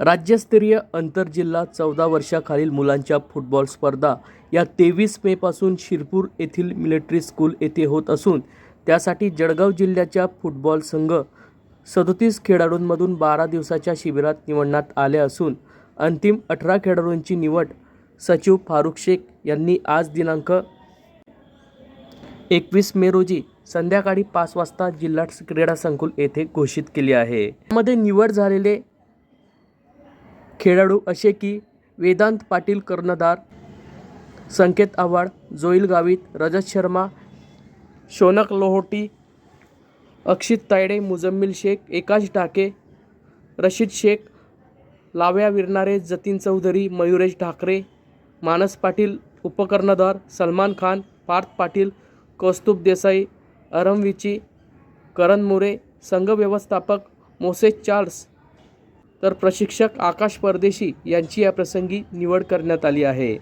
राज्यस्तरीय आंतरजिल्हा चौदा वर्षाखालील मुलांच्या फुटबॉल स्पर्धा या तेवीस मेपासून शिरपूर येथील मिलिटरी स्कूल येथे होत असून त्यासाठी जळगाव जिल्ह्याच्या फुटबॉल संघ सदोतीस खेळाडूंमधून बारा दिवसाच्या शिबिरात निवडण्यात आले असून अंतिम अठरा खेळाडूंची निवड सचिव फारुख शेख यांनी आज दिनांक एकवीस मे रोजी संध्याकाळी पाच वाजता जिल्हा क्रीडा संकुल येथे घोषित केली आहे. त्यामध्ये निवड झालेले खेळाडू असे की वेदांत पाटील कर्णधार संकेत आव्हाड जोईल गावित रजत शर्मा शोनक लोहोटी अक्षित तायडे मुजम्मिल शेख एकाश ढाके रशीद शेख लाव्या विरणारे जतीन चौधरी मयुरेश ठाकरे मानस पाटील उपकर्णधार सलमान खान पार्थ पाटील कौस्तुभ देसाई अरमविची करण मोरे संघ व्यवस्थापक मोसेस चार्ल्स तर प्रशिक्षक आकाश परदेशी यांची या प्रसंगी निवड करण्यात आली आहे.